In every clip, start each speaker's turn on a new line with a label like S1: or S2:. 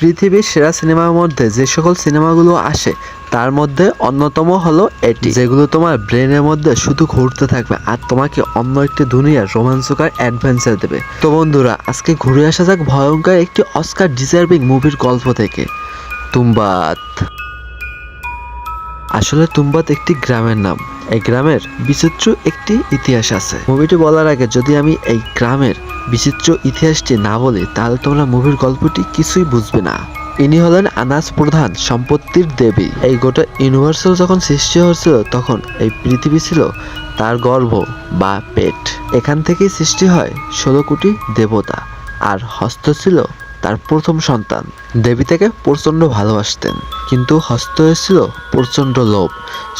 S1: পৃথিবীর সেরা সিনেমার মধ্যে যে সকল সিনেমাগুলো আসে, তার মধ্যে অন্যতম হলো এটি। যেগুলো তোমার ব্রেনের মধ্যে শুধু ঘুরতে থাকবে আর তোমাকে অন্য একটি দুনিয়ার রোমাঞ্চকর অ্যাডভেঞ্চার দেবে। তো বন্ধুরা, আজকে ঘুরে আসা যাক ভয়ঙ্কর একটি অস্কার ডিজার্ভিং মুভির গল্প থেকে। তুম্বাত আসলে তুম্বাত একটি গ্রামের নাম। এই গ্রামের বিচিত্র একটি ইতিহাস আছে। মুভিটি বলার আগে যদি আমি এই গ্রামের বিচিত্র ইতিহাসটি না বলি, তাহলে তোমরা মুভির গল্পটি কিছুই বুঝবে না। ইনি হলেন আনাস প্রধান সম্পত্তির দেবী। এই গোটা ইউনিভার্সাল যখন সৃষ্টি হয়েছিল, তখন এই পৃথিবী ছিল তার গর্ভ বা পেট। এখান থেকেই সৃষ্টি হয় ষোলো কোটি দেবতা। আর হস্ত ছিল তার প্রথম সন্তান। দেবী তাকে প্রচণ্ড ভালোবাসতেন, কিন্তু হস্ত হয়েছিল প্রচণ্ড লোভ।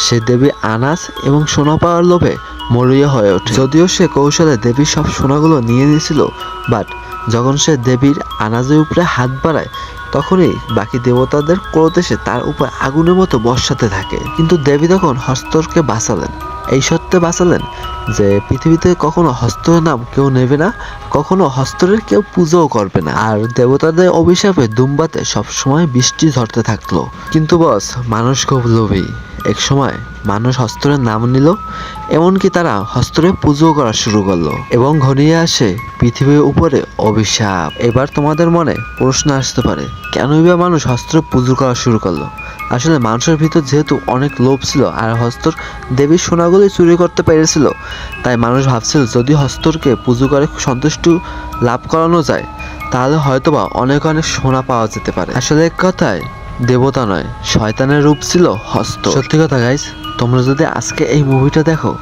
S1: সে দেবী আনাস এবং সোনা পাওয়ার লোভে মরিয়া হয়ে ওঠে। যদিও সে কৌশলে দেবীর সব সোনাগুলো নিয়ে নিয়েছিল, বাট যখন সে দেবীর আনাজের উপরে হাত বাড়ায়, তখনই বাকি দেবতাদের ক্রোধ এসে তার উপর আগুনের মতো বর্ষাতে থাকে। কিন্তু দেবী তখন হস্তরকে বাঁচালেন। এই সত্যে বাঁচালেন যে পৃথিবীতে কখনো হস্তর নাম কেউ নেবে না, কখনো হস্তরের কেউ পুজোও করবে না। আর দেবতাদের অভিশাপে দুম্বাতে সবসময় বৃষ্টি ঝরতে থাকল। কিন্তু বস, মানুষ খুব লোভী। এক সময় মানুষ হস্তরের নাম নিল, এমনকি তারা হস্তরে পুজো করা শুরু করল এবং ঘনিয়ে আসে পৃথিবীর উপরে অভিশাপ। এবার তোমাদের মনে প্রশ্ন আসতে পারে, কেনই বা মানুষ হস্তরে পুজো করা শুরু করল? আসলে মানুষের ভিতর যেহেতু অনেক লোভ ছিল আর হস্তর দেবীর সোনাগুলি চুরি করতে পেরেছিল, তাই মানুষ ভাবছিল যদি হস্তরকে পুজো করে সন্তুষ্ট লাভ করানো যায়, তাহলে হয়তোবা অনেক অনেক সোনা পাওয়া যেতে পারে। আসলে এক কথায় দেবতা নয়, শয়তানের রূপ ছিল হস্ত। সত্যি কথা গাইজ তোমরা যদি আজকে এই মুভিটা দেখো,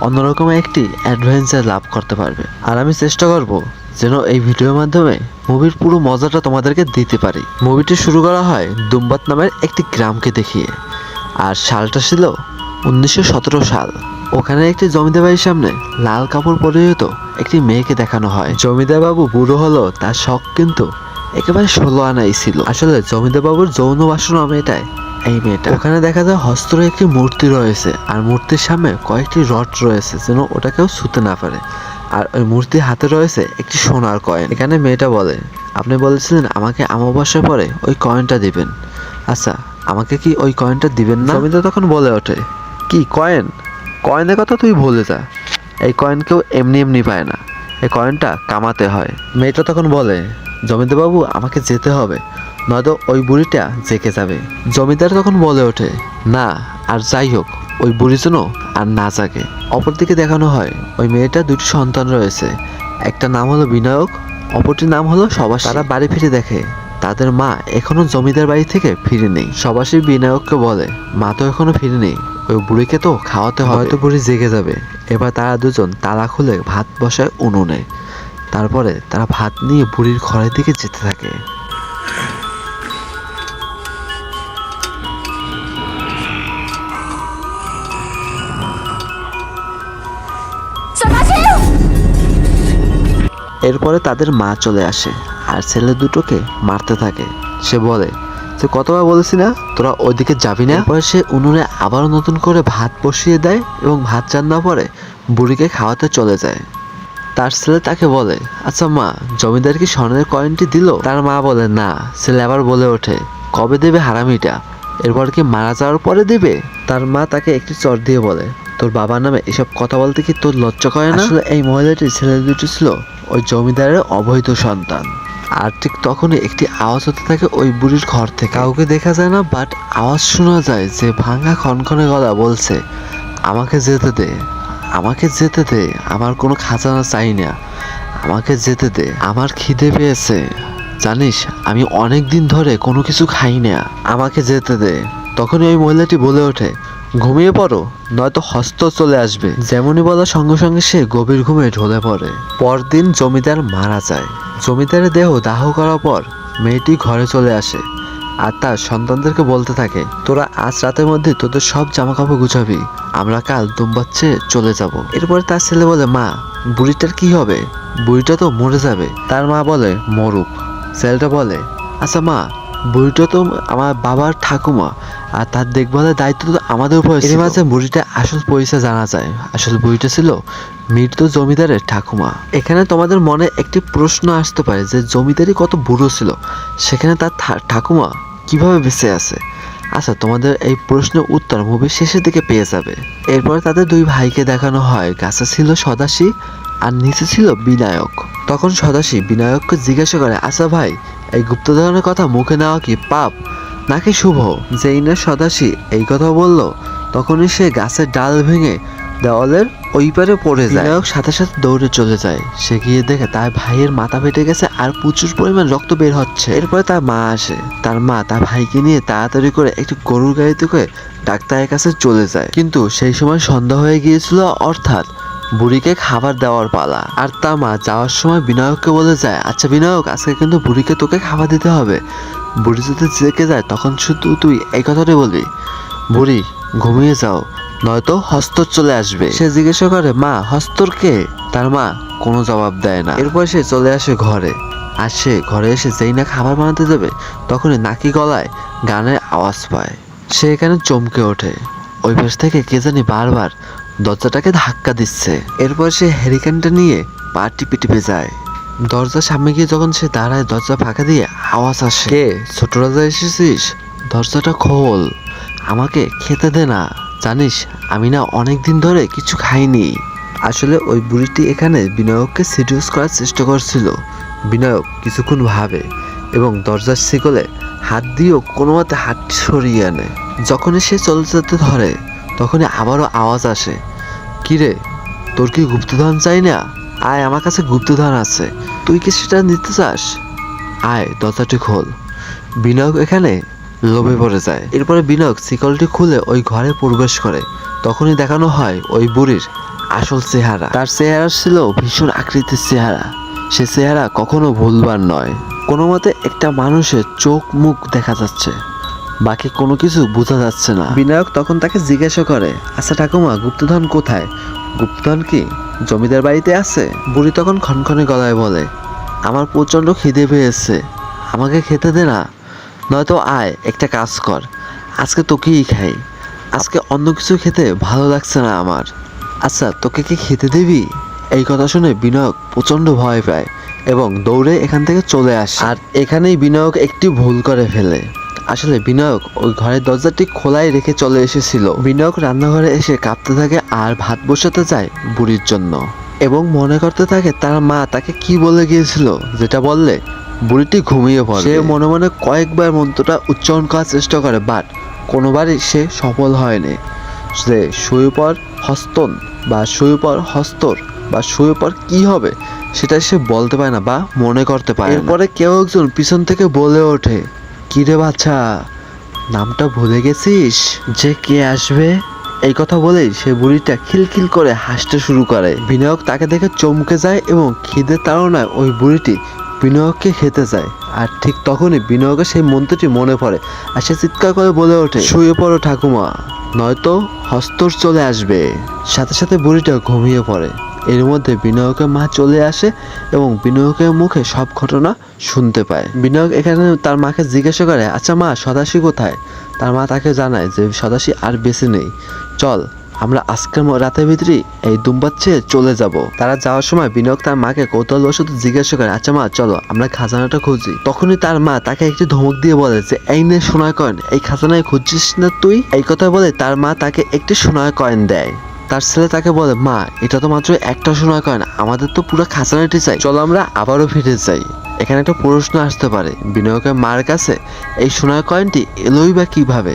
S1: অন্যরকম একটি অ্যাডভেঞ্চার লাভ করতে পারবে। আর আমি চেষ্টা করব যেন এই ভিডিওর মাধ্যমে মুভির পুরো মজাটা তোমাদেরকে দিতে পারি। মুভিটি শুরু করা হয় দুম্বাত নামের একটি গ্রামকে দেখিয়ে। আর সালটা ছিল উনিশশো সতেরো সাল। ওখানে একটি জমিদার বাড়ির সামনে লাল কাপড় পরিহিত একটি মেয়েকে দেখানো হয়। জমিদার বাবু বুড়ো হলো তার শখ কিন্তু একেবারে ষোলো আনাই ছিল। আসলে জমিদার বাবুর যৌন বাসনা মেয়েটাই এই মেয়েটা। ওখানে দেখা যায় হস্ত একটি মূর্তি রয়েছে আর মূর্তির সামনে কয়েকটি রড রয়েছে যেন ওটা কেউ ছুতে না পারে। আর ওই মূর্তির হাতে রয়েছে একটি সোনার কয়েন। এখানে মেয়েটা বলে, আপনি বলেছিলেন আমাকে অমাবস্যার পরে ওই কয়েনটা দিবেন। আচ্ছা আমাকে কি ওই কয়েনটা দিবেন না? জমিদার তখন বলে ওঠে, কি কয়েন? কয়েনের কথা তুই ভুলে যা। এই কয়েন কেউ এমনি এমনি পায় না। এই কয়েনটা কামাতে হয়। মেয়েটা তখন বলে জমিদার বাবু আমাকে যেতে হবে। নয়তো ওই বুড়িটা জেকে যাবে। জমিদার তখন বলে ওঠে, না, আর যাই হোক, ওই বুড়ি যেন আর না জাগে। অপরদিকে দেখানো হয়, ওই মেয়েটা দুটি সন্তান রয়েছে। একটা নাম হলো বিনায়ক, অপরটির নাম হলো সবাস। তারা বাড়ি ফিরে দেখে, তাদের মা এখনও জমিদার বাড়ি থেকে ফিরে নেই। সবাসী বিনায়ককে বলে, মা তো এখনও ফিরে নেই, ওই বুড়িকে তো খাওয়াতে হয়তো বুড়ি জেগে যাবে। এবার তারা দুজন তালা খুলে ভাত বসায় উনুনে। তারপরে তারা ভাত নিয়ে বুড়ির ঘরের দিকে যেতে থাকে। এরপরে তাদের মা চলে আসে আর ছেলে দুটোকে মারতে থাকে। সে বলে যে কতবার বলেছি না তোরা ওইদিকে যাবি না? পরে সে উনুনে আবারও নতুন করে ভাত বসিয়ে দেয় এবং ভাত রান্না পরে বুড়িকে খাওয়াতে চলে যায়। তার ছেলে তাকে বলে আচ্ছা মা, জমিদার কি স্বর্ণের কয়েনটি দিল? তার মা বলে, না। ছেলে আবার বলে ওঠে, কবে দেবে হারামিটা? এরপর কি মারা যাওয়ার পরে দিবে? তার মা তাকে একটি চর দিয়ে বলে, তোর বাবার নামে এসব কথা বলতে কি তোর লজ্জা করে না? আসলে এই মহিলাটির ছেলে দুটি ছিল ওই জমিদারের অবৈধ সন্তান। আর ঠিক তখনই একটি আওয়াজ হতে থাকে ওই বুড়ির ঘর থেকে। কাউকে দেখা যায় না বাট আওয়াজ শোনা যায় যে ভাঙা খনখনে গলা বলছে, আমাকে যেতে দে। আমাকে যেতে দে, আমার কোনো খাজানা চাই না। আমাকে যেতে দে, আমার খিদে পেয়েছে। জানিস, আমি অনেক দিন ধরে কোনো কিছু খাই না। আমাকে যেতে দে। তখনই ওই মহিলাটি বলে ওঠে, ঘুমিয়ে পড়ো, নয়তো হস্ত চলে আসবে। যেমনই বলার সঙ্গে সঙ্গে সে গভীর ঘুমে ঢলে পড়ে। পরদিন জমিদার মারা যায়। জমিদারের দেহ দাহ করার পর মেয়েটি ঘরে চলে আসে। আর তার সন্তানদেরকে বলতে থাকে, তোরা আজ রাতের মধ্যে তোদের সব জামা কাপড় গুছাবি, আমরা কাল দুম্বাচ্ছে চলে যাব। এরপরে তার ছেলে বলে, মা, বুড়িটার কি হবে? বুড়িটা তো মরে যাবে। তার মা বলে, মরুক। ছেলেটা বলে আচ্ছা মা, বুড়িটা তো আমার বাবার ঠাকুমা, আর তার দেখভালের দায়িত্ব তো আমাদের উপর এর মাঝে বুড়িটা আসল পরিচয় জানা যায়। আসল বুড়িটা ছিল মৃত জমিদারের ঠাকুমা। এখানে তোমাদের মনে একটি প্রশ্ন আসতে পারে যে জমিদারি কত বুড়ো ছিল? সেখানে তার ঠাকুমা কীভাবে বেঁচে আছে? আচ্ছা তোমাদের এই প্রশ্নের উত্তর মুভি শেষের দিকে পেয়ে যাবে। এরপর তাদের দুই ভাইকে দেখানো হয়। গাছে ছিল সদাশি আর নিচে ছিল বিনায়ক। তখন সদাশি বিনায়ককে জিজ্ঞাসা করে আচ্ছা ভাই, এই গুপ্তধনের কথা মুখে নেওয়া কি পাপ? নাকি শুভ? যেই না সদাশি এই কথা বলল, তখনই সে গাছের ডাল ভেঙে দেওয়ালের ওই পারে পড়ে যায়। বিনায়ক সাথে সাথে দৌড়ে চলে যায়। সে গিয়ে দেখে তার ভাইয়ের মাথা ফেটে গেছে আর প্রচুর পরিমাণ রক্ত বের হচ্ছে। এরপরে তার মা আসে। তার মা তার ভাইকে নিয়ে তাড়াতাড়ি করে একটি গরুর গাড়িতে করে ডাক্তারের কাছে চলে যায়। কিন্তু সেই সময় সন্ধ্যা হয়ে গিয়েছিল, অর্থাৎ বুড়িকে খাবার দেওয়ার পালা। আর তার মা যাওয়ার সময় বিনায়ককে বলে যায় আচ্ছা বিনায়ক, আজকে কিন্তু বুড়িকে তোকে খাবার দিতে হবে। বুড়ি যদি জেগে যায়, তখন শুধু তুই এই কথাটাই বলবি, বুড়ি, ঘুমিয়ে যাও। নয়তো হস্তর চলে আসবে। সে জিজ্ঞাসা করে, মা, হস্তর কে? তার মা কোনো জবাব দেয় না। এরপর সে চলে আসে ঘরে। আর সে ঘরে এসে যেই না খাবার বানাতে যাবে, তখনই নাকি গলায় গানের আওয়াজ পায়। সে এখানে চমকে ওঠে। ওই পাশ থেকে কে জানি বারবার দরজাটাকে ধাক্কা দিচ্ছে। এরপর সে হ্যারিকেনটা নিয়ে পা টিপে টিপে যায়। দরজার সামনে গিয়ে যখন সে দাঁড়ায়, দরজা ফাঁকা দিয়ে আওয়াজ আসে। ছোট রাজা এসেছিস? দরজাটা খোল। আমাকে খেতে দে না। জানিস, আমি না অনেক দিন ধরে কিছু খাইনি। আসলে ওই বুড়িটি এখানে বিনায়ককে সিডিউস করার চেষ্টা করছিল। বিনায়ক কিছুক্ষণ ভাবে এবং দরজার শিকলে হাত দিয়েও কোনো মতে হাত সরিয়ে আনে। যখনই সে চলে যেতে ধরে, তখনই আবারও আওয়াজ আসে। কিরে তোর কি গুপ্তধন চাই না? আয়, আমার কাছে গুপ্তধন আছে। তুই কি সেটা নিতে চাস? আয়, দরজাটি খোল। বিনায়ক এখানে লোভে পড়ে যায়। এরপরে বিনায়ক শিকলটি খুলে ওই ঘরে প্রবেশ করে। তখনই দেখানো হয় ওই বুড়ির আসল চেহারা। তার চেহারা ছিল ভীষণ আকৃতির চেহারা। সে চেহারা কখনো ভুলবার নয়। কোনো মতে একটা মানুষের চোখ মুখ দেখা যাচ্ছে। বাকি কোনো কিছু বোঝা যাচ্ছে না। বিনায়ক তখন তাকে জিজ্ঞাসা করে আচ্ছা ঠাকুমা, গুপ্তধন কোথায়? গুপ্তধন কি? জমিদার বাড়িতে আছে? বুড়ি তখন খনখনে গলায় বলে, আমার প্রচণ্ড খিদে পেয়েছে। আমাকে খেতে দে না। নয়তো আয়, একটা কাজ কর। আজকে তোকেই খাই। আজকে অন্য কিছু খেতে ভালো লাগছে না আমার। আচ্ছা তোকে কি খেতে দিবি? এই কথা শুনে বিনায়ক প্রচণ্ড ভয় পায় এবং দৌড়ে এখান থেকে চলে আসে। আর এখানেই বিনায়ক একটি ভুল করে ফেলে। আসলে বিনায়ক ওই ঘরের দরজাটি খোলাই রেখে চলে এসেছিল। বিনায়ক রান্নাঘরে এসে কাঁপতে থাকে আর ভাত বসাতে যায় বুড়ির জন্য এবং মনে করতে থাকে তার মা তাকে কি বলে গিয়েছিল, যেটা বললে বুড়িটি ঘুমিয়ে পড়ে। সে মনে মনে কয়েকবার মন্ত্রটা উচ্চারণ করার চেষ্টা করে বাট কোনোবারই সে সফল হয়নি। সে শুয়ে পর হস্তন বা শুয়ে পর হস্তর বা শুয়ে পর কি হবে সেটা সে বলতে পারে না বা মনে করতে পারে না। এরপরে কেউ একজন পিছন থেকে বলে ওঠে কিরে বাচ্চা নামটা ভুলে গেছিস? যে কে আসবে? এই কথা বলেই সে বুড়িটা খিলখিল করে হাসতে শুরু করে। বিনায়ক তাকে দেখে চমকে যায় এবং খিদে তাড়নায় ওই বুড়িটি বিনায়ককে খেতে যায়। আর ঠিক তখনই বিনায়কের সেই মন্ত্রটি মনে পড়ে আর সে চিৎকার করে বলে ওঠে, শুয়ে পড়ো ঠাকুমা, নয়তো হস্তর চলে আসবে। সাথে সাথে বুড়িটা ঘুমিয়ে পড়ে। এর মধ্যে বিনয়কের মা চলে আসে এবং বিনায়কের মুখে সব ঘটনা শুনতে পায়। বিনায়ক এখানে তার মাকে জিজ্ঞাসা করে আচ্ছা মা সদাশি কোথায়? তার মা তাকে জানায় যে সদাশি আর বেঁচে নেই। চল আমরা আজকের রাতের ভিতরে এই দুম্বার ছেড়ে চলে যাব। তারা যাওয়ার সময় বিনায়ক তার মাকে কৌতূহল বশত জিজ্ঞাসা করে আচ্ছা মা, চলো, আমরা খাজানাটা খুঁজি। তখনই তার মা তাকে একটি ধমক দিয়ে বলে যে, এই নে সোনার কয়েন এই খাজানায় খুঁজছিস না তুই? এই কথা বলে তার মা তাকে একটি সোনার কয়েন দেয়। তার ছেলে তাকে বলে, মা, এটা তো মাত্র একটা সোনার কয়েন আমাদের তো পুরো খাজানাটি চাই। চলো আমরা আবারও ফিরে যাই। এখানে একটা প্রশ্ন আসতে পারে। বিনায়কের মার কাছে, এই সোনার কয়েনটি এলোই বা কীভাবে?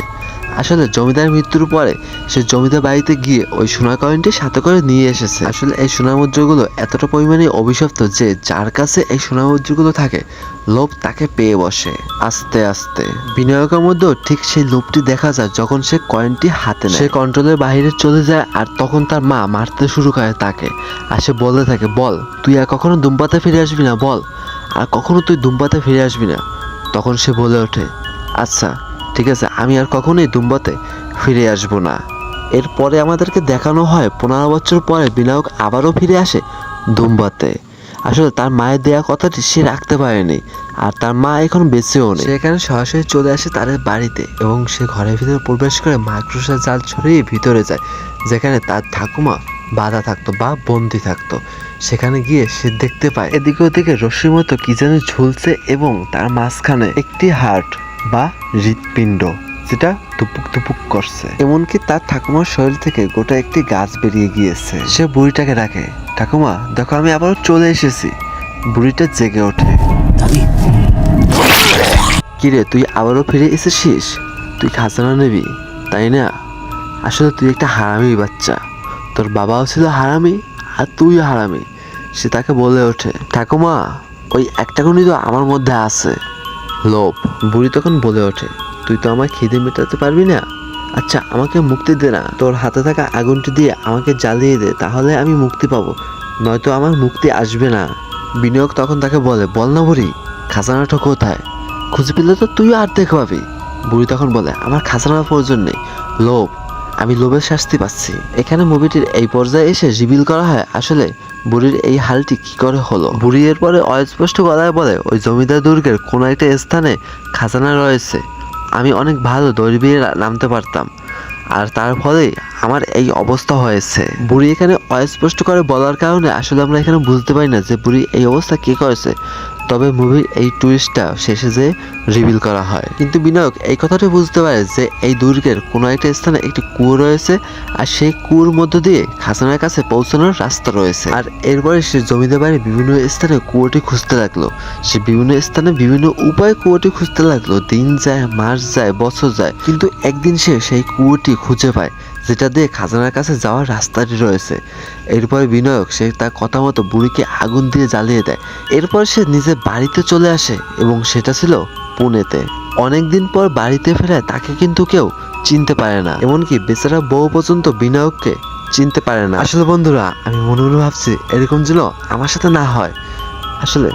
S1: আসলে জমিদার মৃত্যুর পরে সে জমিদার বাড়িতে গিয়ে ওই সোনার কয়েনটি সাথে করে নিয়ে এসেছে। আসলে এই সোনার মুদ্রাগুলো এতটা পরিমাণে অভিশপ্ত যে যার কাছে এই সোনার মুদ্রাগুলো থাকে, লোভ তাকে পেয়ে বসে। আস্তে আস্তে। বিনায়কের মধ্যেও ঠিক সেই লোভটি দেখা যায় যখন সে কয়েনটি হাতে নেয়। সে কন্ট্রোলের বাইরে চলে যায় আর তখন তার মা মারতে শুরু করে তাকে। আর সে বলতে থাকে, বল, তুই আর কখনো দুম্বাতে ফিরে আসবি না, বল। আর কখনো তুই দুম্বাতে ফিরে আসবি না। তখন সে বলে ওঠে আচ্ছা ঠিক আছে, আমি আর কখনোই দুম্বাতে ফিরে আসব না। এরপরে আমাদেরকে দেখানো হয়, পনেরো বছর পরে বিনায়ক আবারও ফিরে আসে দুম্বাতে। আসলে তার মায়ের দেয়া কথাটি সে রাখতে পারেনি, আর তার মা এখন বেঁচেও নেই। সেখানে সরাসরি চলে আসে তাদের বাড়িতে, এবং সে ঘরের ভিতরে প্রবেশ করে মাকড়সার জাল ছড়িয়ে ভিতরে যায়, যেখানে তার ঠাকুমা বাধা থাকতো বা বন্দি থাকতো। সেখানে গিয়ে সে দেখতে পায়, এদিকে ওদিকে রশ্মির মতো কি যেন ঝুলছে এবং তার মাঝখানে একটি হার্ট বা হৃৎপিণ্ড যেটা তুপুক তুপুক করছে। এমনকি তার ঠাকুমার শরীর থেকে গোটা একটি গাছ বেরিয়ে গিয়েছে। সে বুড়িটাকে ডাকে ঠাকুমা দেখো আমি আবারও চলে এসেছি। বুড়িটা জেগে ওঠে। কিরে তুই আবারও ফিরে এসেছিস? তুই খাজানা নিবি তাই না? আসলে তুই একটা হারামি বাচ্চা। তোর বাবাও ছিল হারামি আর তুইও হারামি। সে তাকে বলে ওঠে ঠাকুমা ওই একটা গুণই তো আমার মধ্যে আছে। লোভ। বুড়ি তখন বলে ওঠে, তুই তো আমার খিদে মেটাতে পারবি না? আচ্ছা আমাকে মুক্তি দে না। তোর হাতে থাকা আগুনটি দিয়ে আমাকে জ্বালিয়ে দে, তাহলে আমি মুক্তি পাবো। নয়তো আমার মুক্তি আসবে না। বিনিয়োগ তখন তাকে বলে, বল না বুড়ি, খাজানাটা কোথায়? খুঁজে পেলে তো তুইও আর দেখে পাবি। বুড়ি তখন বলে, আমার খাজানার প্রয়োজন নেই, লোভ। আমি লোভের শাস্তি পাচ্ছি। এখানে মুভিটির এই পর্যায়ে এসে রিভিল করা হয়, আসলে বুড়ির এই হালটি কি করে হলো? বুড়ি এরপরে অস্পষ্ট গলায় বলে, ওই জমিদার দুর্গের কোনো একটা স্থানে খাজানা রয়েছে। আমি অনেক ভালো দড়ি নামতে পারতাম। আর তার ফলে আমার এই অবস্থা হয়েছে। বুড়ি এখানে অস্পষ্ট করে বলার কারণে আসলে আমরা এখানে বুঝতে পারি না যে বুড়ি এই অবস্থা কে করেছে। তবে মুভির এই টুইস্টটা শেষে যে রিভিল করা হয়। কিন্তু বিনায়ক, এই কথাটা বুঝতে পারে যে এই দুর্গের কোনো একটা স্থানে একটি কুয়ো রয়েছে আর সেই কুয়োর মধ্য দিয়ে খাজানার কাছে পৌঁছানোর রাস্তা রয়েছে। আর এরপরে সে জমিদার বাড়ির বিভিন্ন স্থানে কুয়োটি খুঁজতে লাগল। সে বিভিন্ন স্থানে বিভিন্ন উপায়ে কুয়োটি খুঁজতে লাগল। দিন যায়, মাস যায়, বছর যায়। কিন্তু একদিন সে সেই কুয়োটি খুঁজে পায়, যেটা দিয়ে খাজানার কাছে যাওয়ার রাস্তাটি রয়েছে। এরপরে বিনায়ক, সে তার কথা মতো বুড়িকে আগুন দিয়ে জ্বালিয়ে দেয়। এরপর সে নিজের বাড়িতে চলে আসে এবং সেটা ছিল পুনেতে। অনেকদিন পর বাড়িতে ফেরায় তাকে কিন্তু কেউ চিনতে পারে না। এমনকি বেচারা বউ পর্যন্ত বিনায়ককে চিনতে পারে না। আসলে বন্ধুরা, আমি মনে মনে ভাবছি এরকম যেন আমার সাথে না হয়। আসলে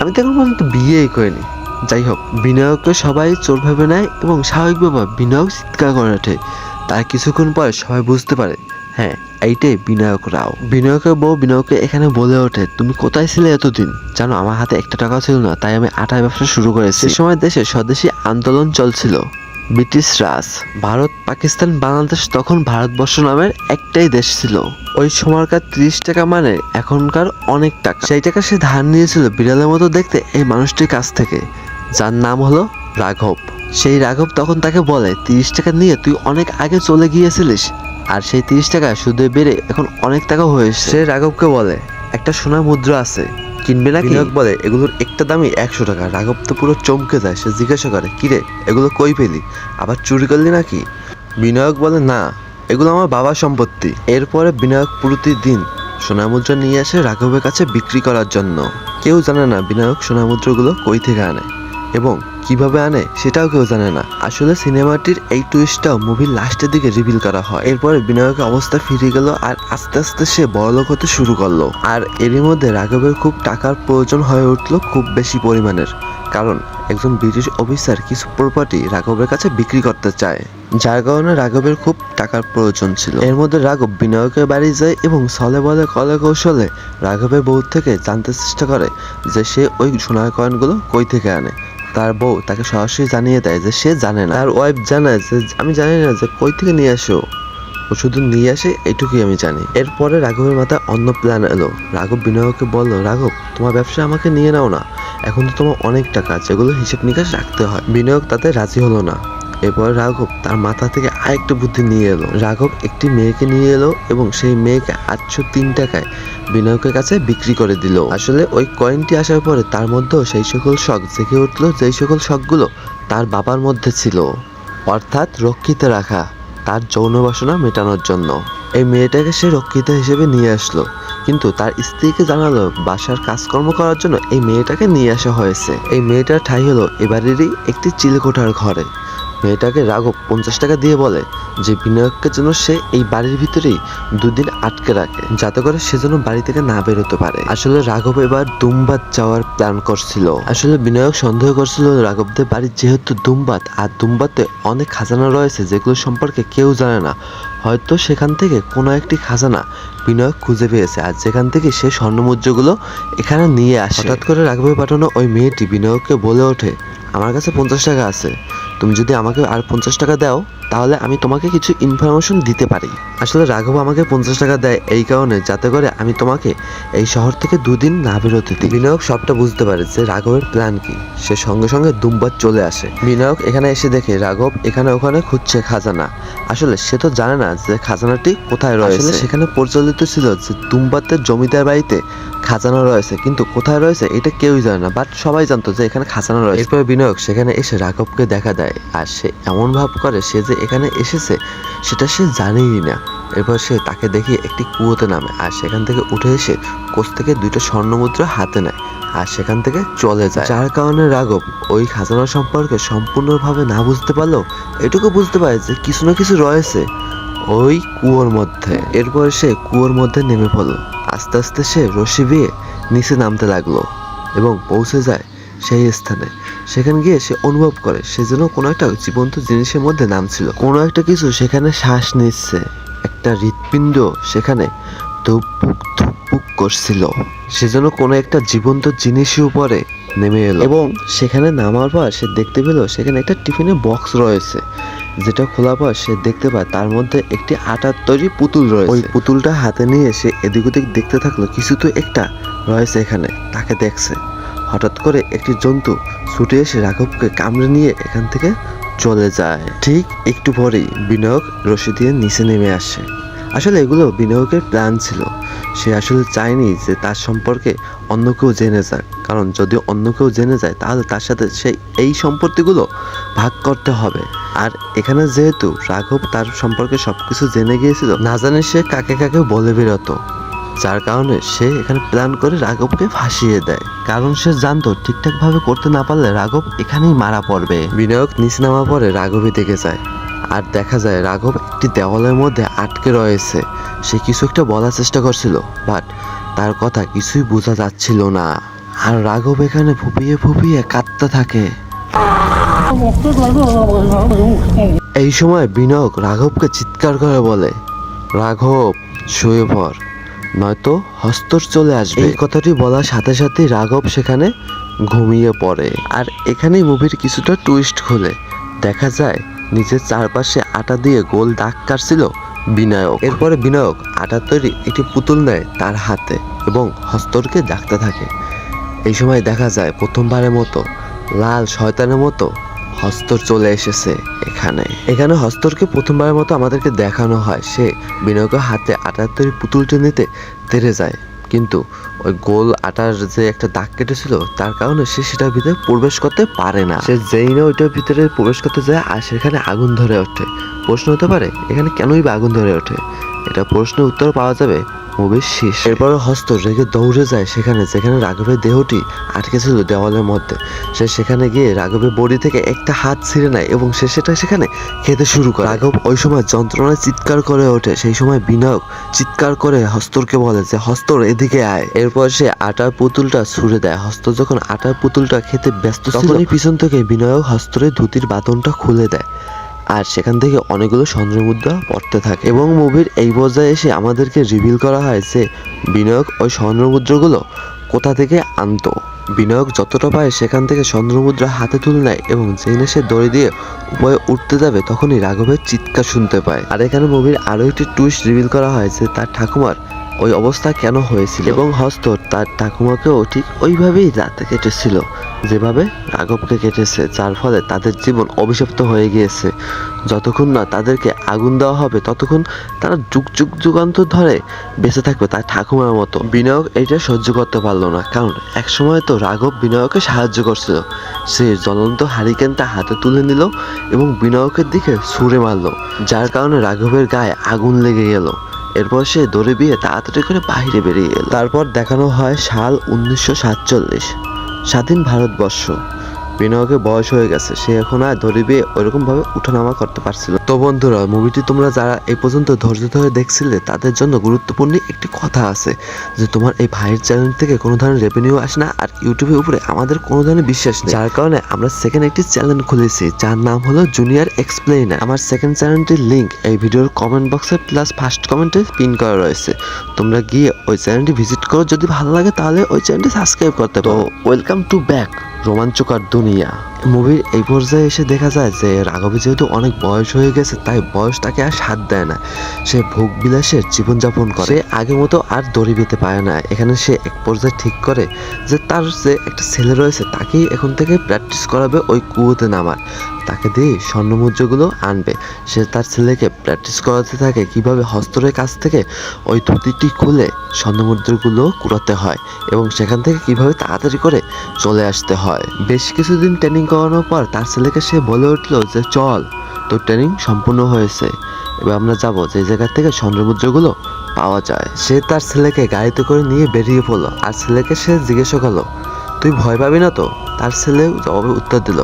S1: আমি তো এখন পর্যন্ত বিয়েই করিনি। যাই হোক, বিনায়ককে সবাই চোর ভেবে নেয় এবং স্বাভাবিকভাবে বিনায়ক চিৎকার করে ওঠে। তার কিছুক্ষণ পরে সবাই বুঝতে পারে হ্যাঁ এইটাই বিনায়ক রাও। বিনায়কের বউ বিনায়ককে এখানে বলে ওঠে, তুমি কোথায় ছিলে এতদিন? জানো, আমার হাতে একটা টাকা ছিল না, তাই আমি আটার ব্যবসা শুরু করেছি। সে সময় দেশে স্বদেশী আন্দোলন চলছিল। ব্রিটিশ রাজ, ভারত, পাকিস্তান, বাংলাদেশ তখন ভারতবর্ষ নামের একটাই দেশ ছিল। ওই সময়কার ত্রিশ টাকা মানে এখনকার অনেক টাকা। সেই টাকা সে ধার নিয়েছিল বিড়ালের মতো দেখতে এই মানুষটির কাছ থেকে, যার নাম হলো রাঘব। সেই রাঘব তখন তাকে বলে, তিরিশ টাকা নিয়ে তুই অনেক আগে চলে গিয়েছিলিস আর সেই তিরিশ টাকা সুদে বেড়ে এখন অনেক টাকা হয়েছে। সে রাঘবকে বলে একটা সোনা মুদ্রা আছে কিনবে না বিনায়ক বলে এগুলোর একটা দামই একশো টাকা। রাঘব তো পুরো চমকে যায় সে জিজ্ঞাসা করে কিরে এগুলো কই পেলি? আবার চুরি করলি নাকি? বিনায়ক বলে না এগুলো আমার বাবার সম্পত্তি। এরপরে বিনায়ক প্রতিদিন সোনা মুদ্রা নিয়ে আসে রাঘবের কাছে বিক্রি করার জন্য। কেউ জানে না বিনায়ক সোনা মুদ্রাগুলো কই থেকে আনে। এবং কীভাবে আনে সেটাও কেউ জানে না। আসলে সিনেমাটির এই টুইস্টটাও মুভির লাস্টের দিকে রিভিল করা হয়। এরপরে বিনায়কের অবস্থা ফিরে গেল আর আস্তে আস্তে সে বড়লোক হতে শুরু করল। আর এরই মধ্যে রাঘবের খুব টাকার প্রয়োজন হয়ে উঠল খুব বেশি পরিমাণের। কারণ একজন ব্রিটিশ অফিসার কিছু প্রপার্টি রাঘবের কাছে বিক্রি করতে চায়। যার কারণে রাঘবের খুব টাকার প্রয়োজন ছিল। এর মধ্যে রাঘব বিনায়কের বাড়ি যায় এবং ছলে বলে কলে কৌশলে রাঘবের বউ থেকে জানতে চেষ্টা করে যে সে ওই সোনার কয়েনগুলো কই থেকে আনে। তার বউ তাকে সরাসরি জানিয়ে দেয় যে সে জানে না। তার ওয়াইফ জানায় যে, আমি জানি না যে কই থেকে নিয়ে আসো। ও শুধু নিয়ে আসে, এটুকুই আমি জানি। এরপরে রাঘবের মাথায় অন্য প্ল্যান এলো। রাঘব বিনয়কে বলল, রাঘব, তোমার ব্যবসা আমাকে নিয়ে নাও না। এখন তো তোমার অনেক টাকা আছে যেগুলো হিসেব নিকাশ রাখতে হয়। বিনয়ক তাতে রাজি হলো না। এরপর রাঘব তার মাথা থেকে আরেকটা বুদ্ধি নিয়ে এলো। রাঘব একটি মেয়েকে নিয়ে এলো এবং সেই মেয়েকে আটশো তিন টাকায় বিনায়কের কাছে বিক্রি করে দিল। আসলে ওই কয়েনটি আসার পরে তার মধ্যেও সেই সকল শখ জেগে উঠল, যেই সকল শখগুলো তার বাবার মধ্যে ছিল। অর্থাৎ রক্ষিত রাখা, তার যৌন বাসনা মেটানোর জন্য। এই মেয়েটাকে সে রক্ষিত হিসেবে নিয়ে আসলো, কিন্তু তার স্ত্রীকে জানালো বাসার কাজকর্ম করার জন্য এই মেয়েটাকে নিয়ে আসা হয়েছে। এই মেয়েটার ঠাই হলো এবারেরই একটি চিলেকোঠার ঘরে।
S2: মেয়েটাকে রাঘব পঞ্চাশ টাকা দিয়ে বলে যে বিনায়ককে যেন সে এই বাড়ির ভিতরেই দুদিন আটকে রাখে, যাতে করে সে যেন বাড়ি থেকে না বেরোতে পারে। আসলে রাঘব এবার দুমবাদ যাওয়ার প্ল্যান করছিল। আসলে বিনায়ক সন্দেহ করছিল রাঘবদের বাড়ির যেহেতু দুমবাদ, আর দুমবাতে অনেক খাজানা রয়েছে যেগুলো সম্পর্কে কেউ জানে না। হয়তো সেখান থেকে কোনো একটি খাজানা বিনায়ক খুঁজে পেয়েছে, আর যেখান থেকে সে স্বর্ণমুদ্রাগুলো এখানে নিয়ে আসে। হঠাৎ করে রাঘবে পাঠানো ওই মেয়েটি বিনায়ককে বলে ওঠে, আমার কাছে পঞ্চাশ টাকা আছে। তুমি যদি আমাকে আর পঞ্চাশ টাকা দাও তাহলে আমি তোমাকে কিছু ইনফরমেশন দিতে পারি। আসলে রাঘব আমাকে পঞ্চাশ টাকা দেয় এই কারণে যাতে করে আমি তোমাকে এই শহর থেকে দুদিন না বেরোতে দিই। বিনায়ক সবটা বুঝতে পারে যে রাঘবের প্ল্যান কি। সে সঙ্গে সঙ্গে দুমবার চলে আসে। বিনায়ক এখানে এসে দেখে রাঘব এখানে ওখানে খুঁজছে খাজানা। আসলে সে তো জানে না যে খাজানাটি কোথায় রয়েছে। সেখানে প্রচলিত ছিল যে দুমবাতের জমিদার বাড়িতে খাজানা রয়েছে কিন্তু কোথায় রয়েছে এটা কেউই জানে না বাট সবাই জানতো যে এখানে খাজানা রয়েছে। এরপর বিনায়ক সেখানে এসে রাঘবকে দেখা দেয়। আর সে এমন ভাব করে সে যে এখানে এসেছে, সেটা সে জানেই না। এরপর সে তাকে দেখে একটি কুয়োতে নামে আর সেখান থেকে উঠে এসে কোচ থেকে দুইটা স্বর্ণমুদ্রা হাতে নেয় আর সেখান থেকে চলে যায়। যার কারণে রাঘব ওই খাজানা সম্পর্কে সম্পূর্ণভাবে না বুঝতে পারলেও এটুকু বুঝতে পারে যে কিছু না কিছু রয়েছে ওই কুয়োর মধ্যে। এরপর সে কুয়োর মধ্যে নেমে পড়ল। আস্তে আস্তে সে রশি বিয়ে নিচে নামতে লাগল এবং পৌঁছে যায় সেই স্থানে। সেখানে গিয়ে সে অনুভব করে, সে যেন কোনো একটা জীবন্ত জিনিসের মধ্যে নামছিল। কোনো একটা কিছু সেখানে শ্বাস নিচ্ছে, একটা হৃৎপিণ্ড সেখানে ধুকপুক ধুকপুক করছিল। সে যেন কোনো একটা জীবন্ত জিনিসের উপরে নেমে এলো এবং সেখানে নামার পর সে দেখতে পেল সেখানে একটা টিফিনের বক্স রয়েছে, যেটা খোলা পর সে দেখতে পায় তার মধ্যে একটি আটার তৈরি পুতুল রয়েছে। ওই পুতুলটা হাতে নিয়ে সে এদিক ওদিক দেখতে থাকল, কিছু তো একটা রয়েছে এখানে, তাকে দেখছে। হঠাৎ করে একটি জন্তু ছুটে এসে রাঘবকে কামড়ে নিয়ে এখান থেকে চলে যায়। ঠিক একটু পরেই বিনায়ক রশি দিয়ে নিচে নেমে আসে। আসলে এগুলো বিনায়কের প্ল্যান ছিল। সে আসলে চায়নি যে তার সম্পর্কে অন্য কেউ জেনে যাক। কারণ যদি অন্য কেউ জেনে যায়, তাহলে তার সাথে সে এই সম্পত্তিগুলো ভাগ করতে হবে। আর এখানে যেহেতু রাঘব তার সম্পর্কে সবকিছু জেনে গিয়েছিল, না জানে সে কাকে কাকে বলে বেরোতো। যার কারণে সে এখানে প্ল্যান করে রাঘবকে ফাঁসিয়ে দেয়। কারণ সে জানতো ঠিকঠাক ভাবে করতে না পারলে রাঘব এখানেই মারা পড়বে। বিনায়ক নিচে নামা পরে রাঘবই দেখে যায়। আর দেখা যায় রাঘব একটি দেওয়ালের মধ্যে আটকে রয়েছে। সে কিছু একটা বলার চেষ্টা করছিল বাট তার কথা কিছুই বোঝা যাচ্ছিল না। আর রাঘব এখানে ফুপিয়ে ফুপিয়ে কাঁদতে থাকে। এই সময় বিনয়ক রাঘবকে চিৎকার করে বলে, রাঘব, শুয়ে পড়। নয়তো হস্তর চলে আসবে। এই কথাটি বলার সাথে সাথে রাঘব সেখানে ঘুমিয়ে পড়ে। আর এখানেই মুভির কিছুটা টুইস্ট খোলে। দেখা যায়, নিজের চারপাশে আটা দিয়ে গোল দাগ কাটছিল বিনায়ক। এরপরে বিনায়ক আটার তৈরি একটি পুতুল নেয় তার হাতে এবং হস্তরকে ডাকতে থাকে। এই সময় দেখা যায়, প্রথমবারের মতো লাল শয়তানের মতো হস্তর চলে এসেছে এখানে। এখানে হস্তরকে প্রথমবারের মতো আমাদেরকে দেখানো হয়। সে বিনয়কের হাতে আটার তৈরি পুতুলটি নিতে তেরে যায়। কিন্তু ওই গোল আটার যে একটা দাগ কেটেছিল, তার কারণে সে সেটার ভিতরে প্রবেশ করতে পারে না। সে যেই না ওইটার ভিতরে প্রবেশ করতে যায় আর সেখানে আগুন ধরে ওঠে। প্রশ্ন হতে পারে, এখানে কেনই বা আগুন ধরে ওঠে? এটা প্রশ্নের উত্তর পাওয়া যাবে মুভির শেষ। এরপর হস্ত রেগে দৌড়ে যায় সেখানে যেখানে রাঘবের দেহটি আটকে ছিল দেওয়ালের মধ্যে। সে সেখানে গিয়ে রাঘবের বডি থেকে একটা হাত ছিঁড়ে নেয় এবং সে সেটা সেখানে খেতে শুরু করে। রাঘব ওই সময় যন্ত্রণায় চিৎকার করে ওঠে। সেই সময় বিনায়ক চিৎকার করে হস্তরকে বলে যে হস্তর এদিকে আয়। এরপর সে আটার পুতুলটা ছুড়ে দেয়। হস্ত যখন আটার পুতুলটা খেতে ব্যস্ত তখনই পিছন থেকে বিনায়ক হস্তরের ধুতির বাতনটা খুলে দেয়। আর সেখান থেকে অনেকগুলো স্বর্ণমুদ্রা পড়তে থাকে। এবং মুভির এই পর্যায়ে এসে আমাদেরকে রিভিল করা হয় যে বিনায়ক ওই স্বর্ণমুদ্রাগুলো কোথা থেকে আনতো। বিনায়ক যতটা পায় সেখান থেকে স্বর্ণমুদ্রা হাতে তুলে নেয় এবং জেনে সে দড়ি দিয়ে উপরে উঠতে যাবে তখনই রাঘবের চিৎকার শুনতে পায়। আর এখানে মুভির আরও একটি টুইস্ট রিভিল করা হয় যে তার ঠাকুমার ওই অবস্থা কেন হয়েছিল? এবং হস্ত তার ঠাকুমাকেও ঠিক ওইভাবেই রাতে কেটেছিল। যেভাবে রাঘবকে কেটেছে যার ফলে তাদের জীবন অভিশপ্ত হয়ে গিয়েছে। যতক্ষণ না তাদেরকে আগুন দেওয়া হবে ততক্ষণ তারা যুগ যুগ যুগান্তর ধরে বেঁচে থাকবে তার ঠাকুমার মতো। বিনায়ক এটা সহ্য করতে পারল না কারণ একসময় তো রাঘব বিনায়ককে সাহায্য করছিল। সে জ্বলন্ত হারিকেনটা হাতে তুলে নিল এবং বিনায়কের দিকে ছুঁড়ে মারলো যার কারণে রাঘবের গায়ে আগুন লেগে গেল। এরপর সে দড়ি বিয়ে তাড়াতাড়ি করে বাহিরে বেরিয়ে এলো। তারপর দেখানো হয় সাল উনিশশো সাতচল্লিশ, স্বাধীন ভারতবর্ষ। বিনয়কে বয়স হয়ে গেছে, সে এখন আর ধরিবে বেয়ে ওইরকম ভাবে উঠানামা করতে পারছিল তো বন্ধুরা মুভিটি তোমরা যারা এই পর্যন্ত ধৈর্য ধরে দেখছিলে, তাদের জন্য গুরুত্বপূর্ণ একটি কথা আছে, যে তোমার এই ভাইয়ের চ্যানেল থেকে কোনো ধরনের রেভিনিউ আসে না আর ইউটিউবের উপরে আমাদের কোনো ধরনের বিশ্বাস নেই। যার কারণে আমরা সেকেন্ড একটি চ্যানেল খুলেছি, যার নাম হলো জুনিয়র এক্সপ্লেইনার আমার সেকেন্ড চ্যানেলটির লিঙ্ক এই ভিডিওর কমেন্ট বক্সে প্লাস ফার্স্ট কমেন্টে পিন করা রয়েছে। তোমরা গিয়ে ওই চ্যানেলটি ভিজিট করো, যদি ভালো লাগে তাহলে ওই চ্যানেলটি সাবস্ক্রাইব করতে পারো। ওয়েলকাম টু ব্যাক রোমাঞ্চকর দুনিয়া। মুভির এই পর্যায়ে এসে দেখা যায় যে, রাঘবী যেহেতু অনেক বয়স হয়ে গেছে, তাই বয়স তাকে আর সাথ দেয় না। সে ভোগ বিলাসের জীবনযাপন করে। সে আগের মতো আর দড়ি পেতে পারে না। এখানে সে এক পর্যায়ে ঠিক করে যে, তার যে একটা ছেলে রয়েছে, তাকেই এখন থেকে প্র্যাকটিস করাবে ওই কুয়োতে নামার। তাকে দিয়ে স্বর্ণমুদ্রগুলো আনবে। সে তার ছেলেকে প্র্যাকটিস করাতে থাকে, কীভাবে হস্তরের কাছ থেকে ওই ধুতিটি খুলে স্বর্ণমুদ্রগুলো কুড়াতে হয় এবং সেখান থেকে কীভাবে তাড়াতাড়ি করে চলে আসতে হয়। বেশ কিছুদিন ট্রেনিং করানোর পর তার ছেলেকে সে বলে উঠল যে, চল, তোর ট্রেনিং সম্পূর্ণ হয়েছে। এবার আমরা যাব যে জায়গা থেকে স্বর্ণমুদ্রগুলো পাওয়া যায়। সে তার ছেলেকে গাড়িতে করে নিয়ে বেরিয়ে পড়ল। আর ছেলেকে সে জিজ্ঞাসা করল, তুই ভয় পাবি না তো? তার ছেলে জবাবে উত্তর দিল,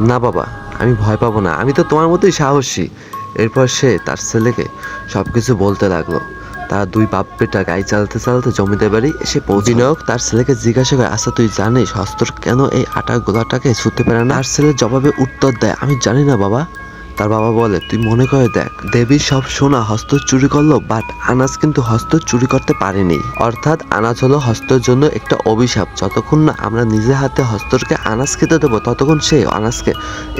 S2: না বাবা, আমি ভয় পাবো না। আমি তো তোমার মতোই সাহসী। এরপর সে তার ছেলেকে সব কিছু বলতে লাগল। তারা দুই বাপ বেটা গাড়ি চালাতে চালাতে জমিদার বাড়ি এসে পৌঁছে বিনায়ক তার ছেলেকে জিজ্ঞাসা করে আচ্ছা তুই জানিস হস্তর কেন এই আটা গোলাটাকে ছুটতে পারে না? আর ছেলে জবাবে উত্তর দেয়, আমি জানি না বাবা। তার বাবা বলে, তুই মনে করে দেখ, দেবী সব সোনা হস্ত চুরি করল বাট আনাজ কিন্তু হস্ত চুরি করতে পারেনি। অর্থাৎ আনাজ হলো হস্তর জন্য একটা অভিশাপ। যতক্ষণ না আমরা নিজে হাতে হস্তরকে আনাজ খেতে দেবো, ততক্ষণ সে আনাজকে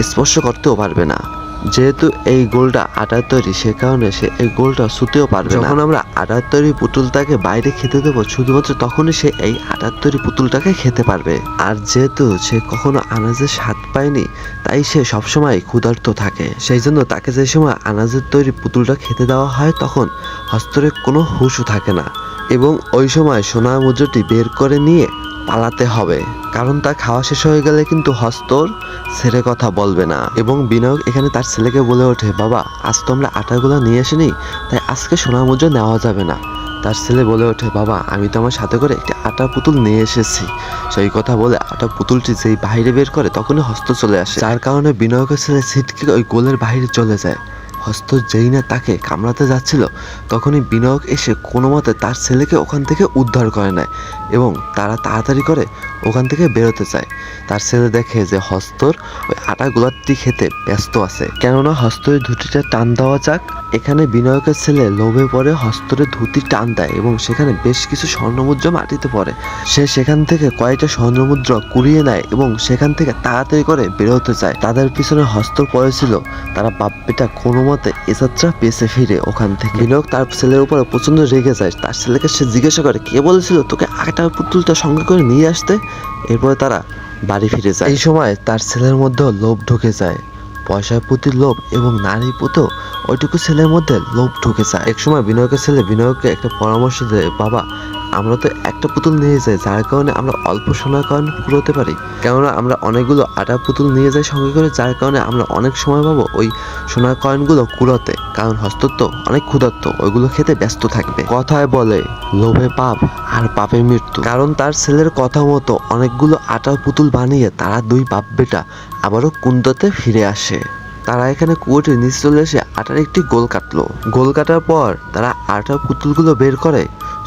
S2: স্পর্শ করতেও পারবে না। যেহেতু এই গোলটা আটার তৈরি, সে কারণে সে এই গোলটা ছুতেও পারবে যখন আমরা আটার তৈরি পুতুলটাকে বাইরে খেতে দেবো, শুধুমাত্র তখনই সে এই আটার তৈরি পুতুলটাকে খেতে পারবে। আর যেহেতু সে কখনো আনাজের স্বাদ পায়নি, তাই সে সবসময় ক্ষুধার্ত থাকে। সেই জন্য তাকে যে সময় আনাজের তৈরি পুতুলটা খেতে দেওয়া হয়, তখন হস্তরের কোনো হুশও থাকে না। এবং ওই সময় সোনা মুদ্রাটি বের করে নিয়ে পালাতে হবে। কারণ তা খাওয়া শেষ হয়ে গেলে কিন্তু হস্তর ছেড়ে কথা বলবে না। এবং বিনায়ক এখানে তার ছেলেকে বলে ওঠে, বাবা, আজ তো আমরা আটাগুলো নিয়ে আসিনি তাই আজকে সোনা মুদ্রা নেওয়া যাবে না। তার ছেলে বলে ওঠে, বাবা, আমি তো আমার সাথে করে একটি আটা পুতুল নিয়ে এসেছি। সেই কথা বলে আটা পুতুলটি যেই বাইরে বের করে, তখনই হস্ত চলে আসে। যার কারণে বিনায়কের ছেলে ছিটকে ওই গোলের বাইরে চলে যায়। হস্ত যেই না তাকে কামড়াতে যাচ্ছিল, তখনই বিনায়ক এসে কোনো মতে তার ছেলেকে ওখান থেকে উদ্ধার করে নেয় এবং তারা তাড়াতাড়ি করে ওখান থেকে বেরোতে চায়। তার ছেলে দেখে যে হস্তর ওই আটা গোলাপটি খেতে ব্যস্ত আছে। কেননা হস্তরে ধুতিটা টান দেওয়া যাক, এখানে বিনায়কের ছেলে লোভে পড়ে হস্তরে ধুতি টান দেয় এবং সেখানে বেশ কিছু স্বর্ণমুদ্রা মাটিতে পড়ে। সে সেখান থেকে কয়েকটা স্বর্ণমুদ্রা কুড়িয়ে নেয় এবং সেখান থেকে তাড়াতাড়ি করে বেরোতে চায়। তাদের পিছনে হস্তর পড়েছিল, তারা বাপ বেটা কোনো মতে এ যাত্রা ফিরে ওখান থেকে। বিনায়ক তার ছেলের উপরে প্রচণ্ড রেগে যায়। তার ছেলেকে সে জিজ্ঞাসা করে, কে বলেছিল তোকে আটা পুতুলটা সঙ্গে করে নিয়ে আসতে? এরপরে তারা বাড়ি ফিরে যায়। এই সময় তার ছেলের মধ্যেও লোভ ঢুকে যায়। পয়সার প্রতি লোভ এবং নারীর প্রতিও ওইটুকু ছেলের মধ্যে লোভ ঢুকে যায়। এক সময় বিনয়কের ছেলে বিনয়ককে একটা পরামর্শ দেয়, বাবা আমরা তো একটা পুতুল নিয়ে যাই, যার কারণে আমরা অল্প সোনার কারণে পুরোতে পারি। কেননা আমরা অনেকগুলো আটা পুতুল নিয়ে যাই সঙ্গে করে, যার কারণে আমরা অনেক সময় পাবো ওই সোনার কয়েনগুলো কুড়োতে। কারণ হস্তর তো অনেক ক্ষুধার্ত, ওইগুলো খেতে ব্যস্ত থাকবে। কথায় বলে, লোভে পাপ আর পাপে মৃত্যু। কারণ তার ছেলের কথা মতো অনেকগুলো আটার পুতুল বানিয়ে তারা দুই বাপ বেটা আবারও কুন্দতে ফিরে আসে। তারা এখানে কুয়োটির নিচে চলে এসে আটার একটি গোল কাটলো। গোল কাটার পর তারা আটার পুতুলগুলো বের করে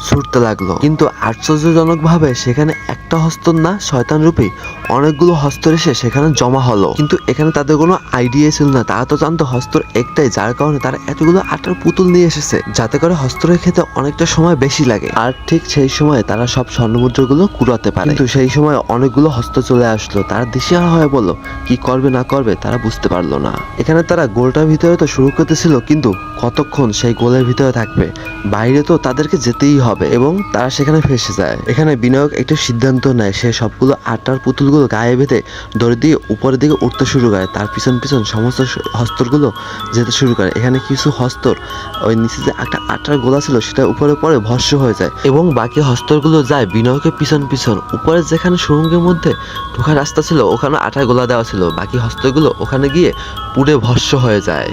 S2: ছুটতে লাগল। কিন্তু আশ্চর্যজনকভাবে সেখানে একটা হস্ত না, শয়তান রূপে, অনেকগুলো হস্ত এসে সেখানে জমা হলো। কিন্তু এখানে তাদের কোনো আইডিয়া ছিল না। তারা তো জানতো হস্তর একটাই, যার কারণে তারা এতগুলো আটার পুতুল নিয়ে এসেছে। যাতে করে হস্তরের খেতে অনেকটা সময় বেশি লাগে। আর ঠিক সেই সময় তারা সব স্বর্ণমুদ্রাগুলো কুড়াতে পারে। কিন্তু সেই সময় অনেকগুলো হস্ত চলে আসলো। তারা দিশেহারা হয়ে বলল, কি করবে না করবে, তারা বুঝতে পারল না। এখানে তারা গোলটার ভিতরে তো শুরু করতেছিল, কিন্তু কতক্ষণ সেই গোলের ভিতরে থাকবে? বাইরে তো তাদেরকে যেতেই হবে। এবং তারা সেখানে ফেসে যায়। এখানে বিনায়ক একটা সিদ্ধান্ত নেয়, সে সবগুলো আটার পুতুলগুলো গায়ে বেঁধে দড়ি দিয়ে উপরের দিকে উঠতে শুরু করে। তার পিছন পিছন সমস্ত হস্তরগুলো যেতে শুরু করে। এখানে কিছু হস্তর, ওই নিচে যে একটা আটার গোলা ছিল, সেটা উপরে পরে ভস্য হয়ে যায় এবং বাকি হস্তরগুলো যায় বিনয়কের পিছন পিছন। উপরে যেখানে সুরঙ্গের মধ্যে ঢোকার রাস্তা ছিল, ওখানে আটার গোলা দেওয়া ছিল। বাকি হস্তগুলো ওখানে গিয়ে পুড়ে ভস্য হয়ে যায়।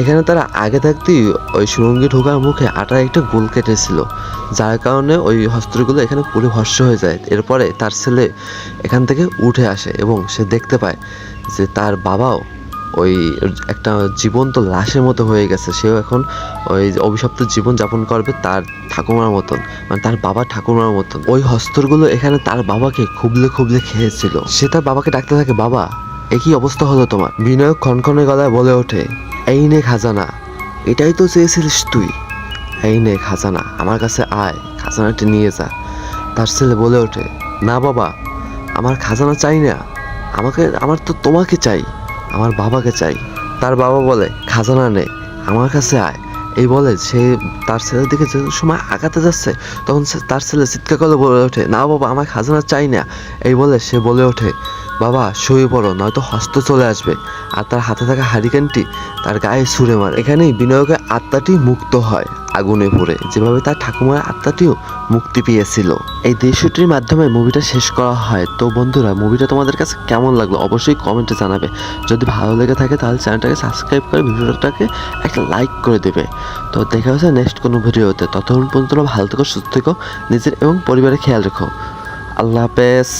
S2: এখানে তারা আগে থাকতেই ওই সুরঙ্গে ঢোকার মুখে আটার একটা গোল কেটেছিল, যার কারণে ওই হস্ত্রগুলো এখানে পুরো ভস্য হয়ে যায়। এরপরে তার ছেলে এখান থেকে উঠে আসে এবং সে দেখতে পায় যে তার বাবাও ওই একটা জীবন্ত লাশের মতো হয়ে গেছে। সেও এখন ওই অভিশপ্ত জীবন যাপন করবে তার ঠাকুমার মতন মানে তার বাবা ঠাকুমার মতন। ওই হস্তরগুলো এখানে তার বাবাকে খুবলে খুবলে খেয়েছিল। সে তার বাবাকে ডাকতে থাকে, বাবা একই অবস্থা হলো তোমার। বিনয় খনখনে গলায় বলে ওঠে, এই নে খাজানা, এটাই তো চেয়েছিলিস তুই। এই নে খাজানা, আমার কাছে আয়, খাজানাটি নিয়ে যা। তার ছেলে বলে ওঠে, না বাবা, আমার খাজানা চাই না। আমাকে, আমার তো তোমাকে চাই, আমার বাবাকে চাই। তার বাবা বলে, খাজানা নে, আমার কাছে আয়। এই বলে সে তার ছেলের দিকে যে সময় আগাতে যাচ্ছে, তখন তার ছেলে চিৎকার করে বলে ওঠে, না বাবা, আমার খাজানা চাই না। এই বলে সে বলে ওঠে বাবা, শুয়ে পড়ো, নয়তো হস্ত চলে আসবে। আর তার হাতে থাকা হারিকেনটি তার গায়ে ছুঁড়ে মারে। এখানেই বিনয়কের আত্মাটি মুক্ত হয় আগুনে পড়ে। যেভাবে তার ঠাকুমার আত্মাটিও মুক্তি পেয়েছিল। এই দৃশ্যটির মাধ্যমে মুভিটা শেষ করা হয়। তো বন্ধুরা, মুভিটা তোমাদের কাছে কেমন লাগল অবশ্যই কমেন্টে জানাবে। যদি ভালো লেগে থাকে তাহলে চ্যানেলটাকে সাবস্ক্রাইব করে ভিডিওটাকে একটা লাইক করে দেবে। তো দেখা হচ্ছে নেক্সট কোনো ভিডিওতে। ততক্ষণ পর্যন্ত ভালো থেকো, সুস্থ থেকো, নিজের এবং পরিবারের খেয়াল রেখো। আল্লাহ হাফেজ।